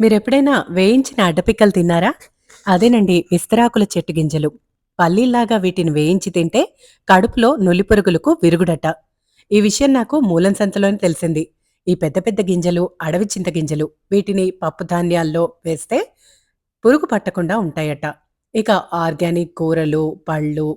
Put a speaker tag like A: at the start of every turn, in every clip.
A: మీరెప్పుడైనా వేయించిన అడ్డపిక్కలు తిన్నారా? అదేనండి విస్తరాకుల చెట్టు గింజలు. పల్లీల్లాగా వీటిని వేయించి తింటే కడుపులో నులిపురుగులకు విరుగుడట. ఈ విషయం నాకు మూలం సంతలోనే తెలిసింది. ఈ పెద్ద పెద్ద గింజలు అడవి చింత గింజలు. వీటిని పప్పు ధాన్యాల్లో వేస్తే పురుగు పట్టకుండా ఉంటాయట. ఇక ఆర్గానిక్ కూరలు, పళ్ళు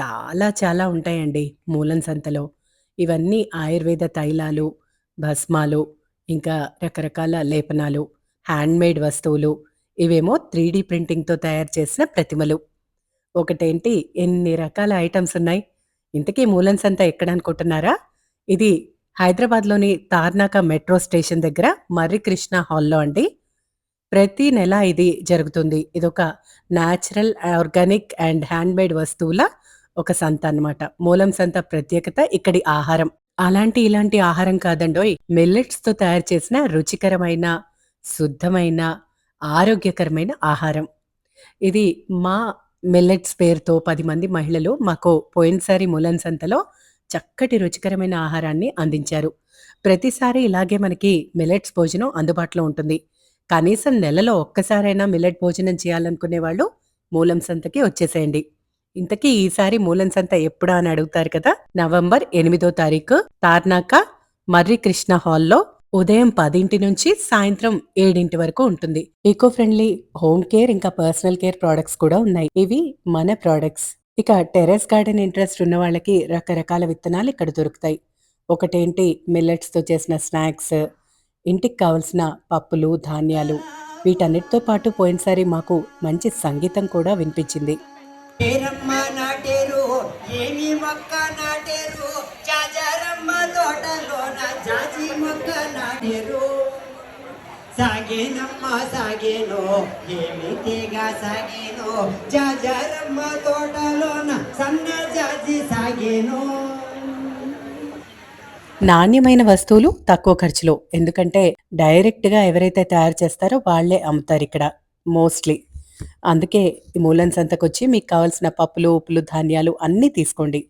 A: చాలా చాలా ఉంటాయండి మూలం సంతలో. ఇవన్నీ ఆయుర్వేద తైలాలు, భస్మాలు, ఇంకా రకరకాల లేపనాలు. హ్యాండ్‌మేడ్ వస్తువులు. ఇవేమో త్రీ డి ప్రింటింగ్‌తో తయారు చేసిన ప్రతిమలు. ఒకటేంటి ఎన్ని రకాల ఐటమ్స్ ఉన్నాయి. ఇంతకీ మూలం సంత ఎక్కడనుకుంటున్నారా? ఇది హైదరాబాద్‌లోని తార్నాక మెట్రో స్టేషన్ దగ్గర మర్రి కృష్ణ హాల్‌లో అండి. ప్రతి నెల ఇది జరుగుతుంది. ఇదొక న్యాచురల్, ఆర్గానిక్ అండ్ హ్యాండ్‌మేడ్ వస్తువుల ఒక సంత అన్నమాట. మూలం సంత ప్రత్యేకత ఇక్కడి ఆహారం. అలాంటి ఇలాంటి ఆహారం కాదండోయ్! మిల్లెట్స్‌తో తయారు చేసిన రుచికరమైన శుద్ధమైన, ఆరోగ్యకరమైన ఆహారం. ఇది మా మిల్లెట్స్ పేరుతో పది మంది మహిళలు మాకు పోయినసారి ములన్ సంతలో చక్కటి రుచికరమైన ఆహారాన్ని అందించారు. ప్రతిసారి ఇలాగే మనకి మిల్లెట్స్ భోజనం అందుబాటులో ఉంటుంది. కనీసం నెలలో ఒక్కసారైనా మిల్లెట్ భోజనం చేయాలనుకునే వాళ్ళు మూలం సంతకి వచ్చేసేయండి. ఇంతకీ ఈసారి మూలం సంత ఎప్పుడా అని అడుగుతారు కదా! నవంబర్ ఎనిమిదో తారీఖు తార్నాక మర్రి కృష్ణ హాల్‌లో ఉదయం 10 నుంచి సాయంత్రం ఏడింటి వరకు ఉంటుంది. ఈకో ఫ్రెండ్లీ హోమ్ కేర్ ఇంకా పర్సనల్ కేర్ ప్రొడక్ట్స్ కూడా ఉన్నాయి. ఇవి మన ప్రొడక్ట్స్. ఇక టెర్రస్ గార్డెన్ ఇంట్రెస్ట్ ఉన్న వాళ్ళకి రకరకాల విత్తనాలు ఇక్కడ దొరుకుతాయి. ఒకటేంటి మిల్లెట్స్‌తో చేసిన స్నాక్స్, ఇంటికి కావాల్సిన పప్పులు, ధాన్యాలు వీటన్నిటితో పాటు పోయినసారి మాకు మంచి సంగీతం కూడా వినిపించింది.
B: నాటేరు ఏమి మొక్క నాటేరు మొక్క నాటేరు సాగేనమ్మ సాగేనో ఏమి తీగ సాగేను తోటలోన సన్న జాజి సాగేనో
A: నాణ్యమైన వస్తువులు తక్కువ ఖర్చులో. ఎందుకంటే డైరెక్ట్‌గా ఎవరైతే తయారు చేస్తారో వాళ్ళే అమ్ముతారిక్కడ మోస్ట్‌లీ. అందుకే ఈ మూలన్ సంతకొచ్చి మీకు కావాల్సిన పప్పులు, ఉప్పులు, ధాన్యాలు అన్నీ తీసుకోండి.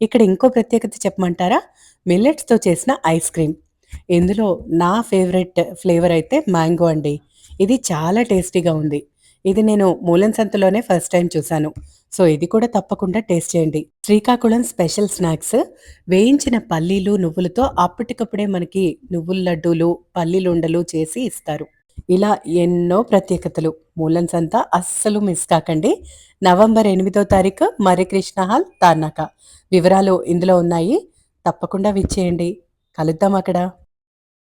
A: ఇక్కడ ఇంకో ప్రత్యేకత చెప్పమంటారా? మిల్లెట్స్‌తో చేసిన ఐస్ క్రీమ్. ఇందులో నా ఫేవరెట్ ఫ్లేవర్ అయితే మ్యాంగో అండి. ఇది చాలా టేస్టీగా ఉంది. ఇది నేను మూలన్ సంతలోనే ఫస్ట్ టైం చూశాను సో, ఇది కూడా తప్పకుండా టేస్ట్ చేయండి. శ్రీకాకుళం స్పెషల్ స్నాక్స్ వేయించిన పల్లీలు, నువ్వులతో అప్పటికప్పుడే మనకి నువ్వుల లడ్డూలు, పల్లీలుండలు చేసి ఇస్తారు. ఇలా ఎన్నో ప్రత్యేకతలు. మూలన్ సంత అస్సలు మిస్ కాకండి. నవంబర్ ఎనిమిదో తారీఖు మర్రికృష్ణ హాల్, తార్నాక. వివరాలు ఇందులో ఉన్నాయి. తప్పకుండా విచ్చేయండి. కలుద్దాం అక్కడ.